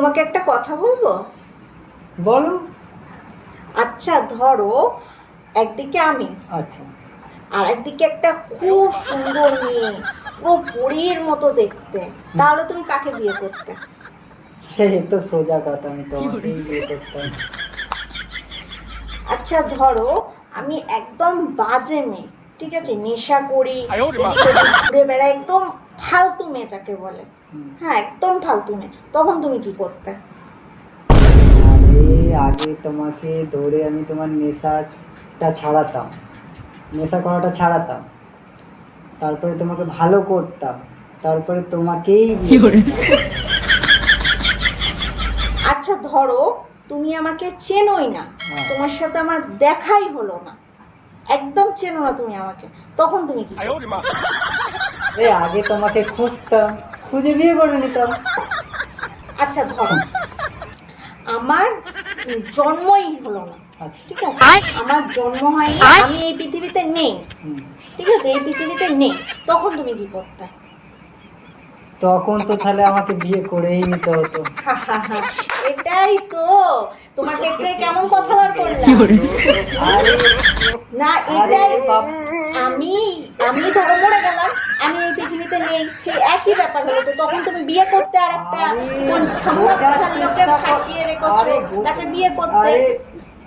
তোমাকে একটা কথা বলব? বলো। আচ্ছা ধরো একদিকে আমি আচ্ছা। আর একদিকে একটা খুব সুন্দর মেয়ে ও পরীর মতো দেখতে। তাহলে তুমি কাকে বিয়ে করতে? এই তো সোজা কথা আমি তোমাকেই বিয়ে করতাম আচ্ছা ধরো আমি একদম বাজে মেয়ে ঠিক আছে? নেশা করি ঘুরে বেড়াই একদম ফালতু মেয়ে যাকে বলে। হ্যাঁ একদম ফালতু মেয়ে তখন তুমি কি করতে? আরে আগে তোমাকে ধরে আমি তোমার নেশাটা ছাড়াতাম। নেশা করাটা ছাড়াতাম। তারপরে তোমাকে ভালো করতাম। তারপরে তোমাকেই। আচ্ছা ধরো তুমি আমাকে চেনোই না। হ্যাঁ। তোমার সাথে আমার দেখাই হলো না। একদম চেনো না তুমি আমাকে। তখন তুমি কি? আগে তোমাকে খুঁজতাম। খুঁজে বিয়ে করে নিতাম। আচ্ছা ধরো। আমার জন্মই হলো না। আচ্ছা। ঠিক আছে? আমার জন্ম হয়নি আমি এই পৃথিবীতে নেই। ঠিক আছে? এই পৃথিবীতে নেই। তখন তুমি কি করতে? তখন তো তাহলে আমাকে বিয়ে করেই নিতে হতো। এটাই তো। তোমাকে দেখে কেমন কথা বার করলাম। না এটাই আমি আমি ধরো নেই সেই একই ব্যাপার হলো তো তখন তুমি বিয়ে করতে আর একটা কোন। ফাঁসিয়ে রেখেছো তাকে বিয়ে করতে।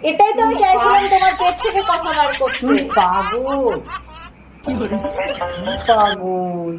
এটাই তো আমি চাইছিলাম তোমার পেট থেকে কথা বার করতে। পাগল। পাগল।